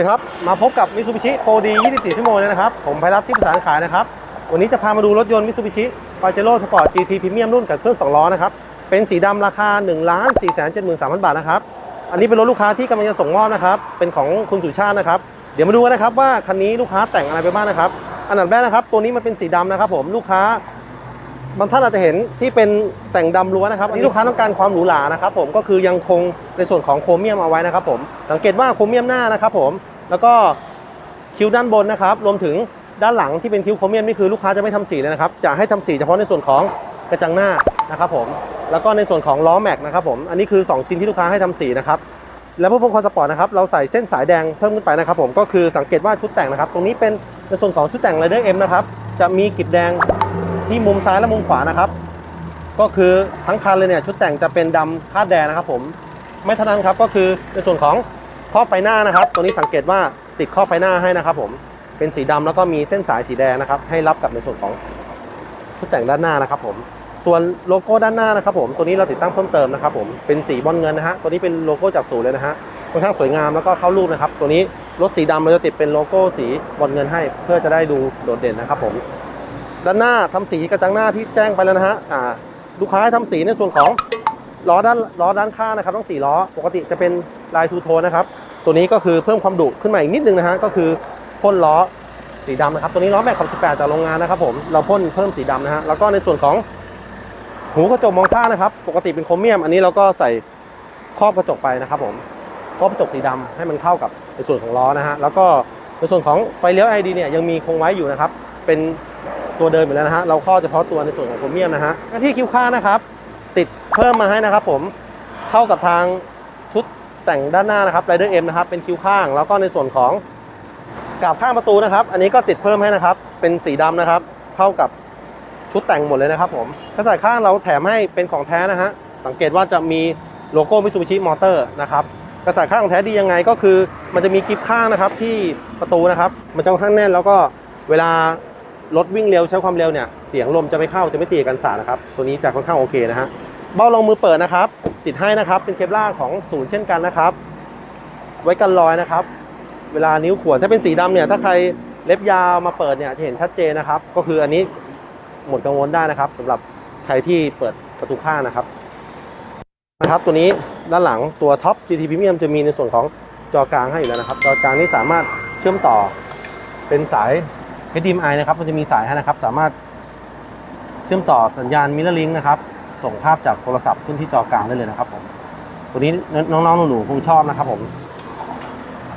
วัสดีครับ มาพบกับมิ t ูบิชิโ r ดี 24 ชั่วโมงเลยนะครับ ผมไพรัตที่ประสานขายนะครับ วันนี้จะพามาดูรถยนต์มิ t ูบิชิปาเจโร่สปอร์ต GT พรีเมียมรุ่นกับเครื่อง 2 ล้อนะครับ เป็นสีดำราคา 1 4 7 3 0 0 0 บาทนะครับ อันนี้เป็นรถลูกค้าที่กำลังจะส่งมอบนะครับ เป็นของคุณสุชาตินะครับ เดี๋ยวมาดูกันนะครับว่าคันนี้ลูกค้าแต่งอะไรไปบ้างนะครับ อันดับแรกนะครับ ตัวนี้มันเป็นสีดำนะครับผม ลูกค้า บางท่านอาจจะเห็นที่เป็นแต่งดำล้วนนะครับอันนี้ลูกค้าต้องการความหรูหรานะครับผมก็คือยังคงในส่วนของโครเมียมเอาไว้นะครับผมสังเกตว่าโครเมียมหน้านะครับผมแล้วก็คิ้วด้านบนนะครับรวมถึงด้านหลังที่เป็นคิ้วโครเมียมนี่คือลูกค้าจะไม่ทำสีเลยนะครับจะให้ทำสีเฉพาะในส่วนของกระจังหน้านะครับผมแล้วก็ในส่วนของล้อแม็กนะครับผมอันนี้คือ 2 ชิ้นที่ลูกค้าให้ทำสีนะครับแล้วพวกพงคอนสปอร์ตนะครับเราใส่เส้นสายแดงเพิ่มขึ้นไปนะครับผมก็คือสังเกตว่าชุดแต่งนะครับ ตรงนี้เป็นในส่วนของชุดแต่งไรเดอร์เอ็มนะครับจะมีขีดแดง ที่มุมซ้ายและมุมขวานะครับ ก็คือทั้งคันเลยเนี่ยชุดแต่งจะเป็นดำคาดแดงนะครับ ผมไม่เท่านั้นครับก็คือในส่วนของข้อไฟหน้านะครับ ตัวนี้สังเกตว่าติดข้อไฟหน้าให้นะครับ ผมเป็นสีดำแล้วก็มีเส้นสายสีแดงนะครับ ให้รับกับในส่วนของชุดแต่งด้านหน้านะครับ ผมส่วนโลโก้ด้านหน้านะครับ ผมตัวนี้เราติดตั้งเพิ่มเติมนะครับ ผมเป็นสีบอลเงินนะฮะตัวนี้เป็นโลโก้จากศูนย์เลยนะฮะค่อนข้างสวยงามแล้วก็เข้ารูปนะครับ ตัวนี้รถสีดำเราจะติดเป็นโลโก้สีบอลเงินให้ เพื่อจะได้ดูโดดเด่นนะครับ ผม ด้านหน้าทำสีกระจังหน้าที่แจ้งไปแล้วนะฮะอ่าลูกค้าให้ทำสีในส่วนของล้อด้านล้อด้านข้างนะครับทั้งสี่ล้อปกติจะเป็นลายทูโทนนะครับตัวนี้ก็คือเพิ่มความดุขึ้นมาอีกนิดนึงนะฮะก็คือพ่นล้อสีดำนะครับตัวนี้ล้อแม็กขับ18จากโรงงานนะครับผมเราพ่นเพิ่มสีดำนะฮะแล้วก็ในส่วนของหูกระจกมองข้างนะครับปกติเป็นโครเมียม อันนี้เราก็ใส่ครอบกระจกไปนะครับผมครอบกระจกสีดำให้มันเข้ากับในส่วนของล้อนะฮะแล้วก็ในส่วนของไฟเลี้ยว ID เนี่ยยังมีคงไว้อยู่นะครับเป็น ตัวเดิมอยู่แล้วนะฮะ เราข้อเฉพาะตัวในส่วนของโครเมียมนะฮะที่คิ้วข้างนะครับ ติดเพิ่มมาให้นะครับผมเข้ากับทางชุดแต่งด้านหน้านะครับไรเดอร์เอ็มนะครับเป็นคิ้วข้าง แล้วก็ในส่วนของกาบข้างประตูนะครับ อันนี้ก็ติดเพิ่มให้นะครับ เป็นสีดำนะครับ เข้ากับชุดแต่งหมดเลยนะครับผมกระสายข้างเราแถมให้เป็นของแท้นะฮะสังเกตว่าจะมีโลโก้มิ t ูบิชิมอเตอร์นะครับกระสายข้างของแท้ดียังไงก็คือ มันจะมีกิฟข้างนะครับที่ประตูนะครับ มันจะค่อนข้างแน่นแล้วก็เวลา รถวิ่งเร็วใช้ความเร็วเนี่ยเสียงลมจะไม่เข้าจะไม่ตีกันสานะครับ ตัวนี้จะค่อนข้างโอเคนะฮะเบ้ารองมือเปิดนะครับ ติดให้นะครับเป็นเคปล่าของศูนย์เช่นกันนะครับ ไว้กันรอยนะครับ เวลานิ้วขวนถ้าเป็นสีดำเนี่ยถ้าใครเล็บยาวมาเปิดเนี่ยจะเห็นชัดเจนนะครับ ก็คืออันนี้หมดกังวลได้นะครับสำหรับใครที่เปิดประตูข้างนะครับนะครับตัวนี้ด้านหลังตัวท็อป GT Premium จะมีในส่วนของจอกลางให้อยู่แล้วนะครับ จอกลางนี้สามารถเชื่อมต่อเป็นสาย HDMI นะครับมันจะมีสายให้นะครับ สามารถเชื่อมต่อสัญญาณมิเรอร์ลิงนะครับ ส่งภาพจากโทรศัพท์ขึ้นที่จอกลางได้เลยนะครับผมตัวนี้น้องๆหนูๆคงชอบนะครับผม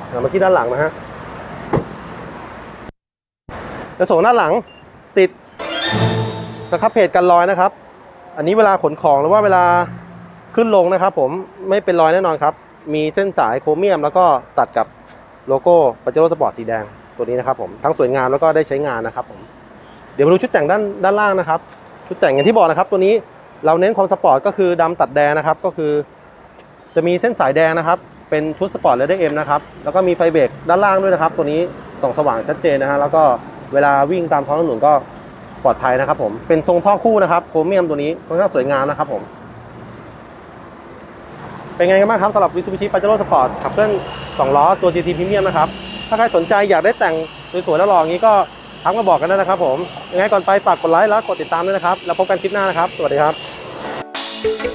เรามาที่ด้านหลังนะฮะกระโสด้านหลังติดสครับเพจกันรอยนะครับ อันนี้เวลาขนของหรือว่าเวลาขึ้นลงนะครับ ผมไม่เป็นรอยแน่นอนครับ มีเส้นสายโครเมียม แล้วก็ตัดกับโลโก้ปาเจโร่สปอร์ตสีแดง ตัวนี้นะครับผมทั้งสวยงามแล้วก็ได้ใช้งานนะครับผมเดี๋ยวมาดูชุดแต่งด้านด้านล่างนะครับ ชุดแต่งอย่างที่บอกนะครับ ตัวนี้เราเน้นความสปอร์ตก็คือดำตัดแดงนะครับ ก็คือ จะมีเส้นสายแดงนะครับ เป็นชุดสปอร์ตเลเดอร์เอ็มนะครับแล้วก็มีไฟเบรกด้านล่างด้วยนะครับ ตัวนี้ส่องสว่างชัดเจนนะฮะแล้วก็เวลาวิ่งตามท้องถนนก็ปลอดภัยนะครับผมเป็นทรงท่อคู่นะครับโครเมียมตัวนี้ค่อนข้างสวยงามนะครับผมเป็นไงกันบ้างครับสำหรับ Mitsubishi Pajero Sport ขับเคลื่อน2ล้อตัว GT Premium นะครับ ถ้าใครสนใจอยากได้แต่งสวยๆแล้วหล่ออย่างนี้ก็ทักมาบอกกันได้นะครับผมยังไงก่อนไปฝากกดไลค์แล้วกดติดตามด้วยนะครับ แล้วพบกันคลิปหน้านะครับ สวัสดีครับ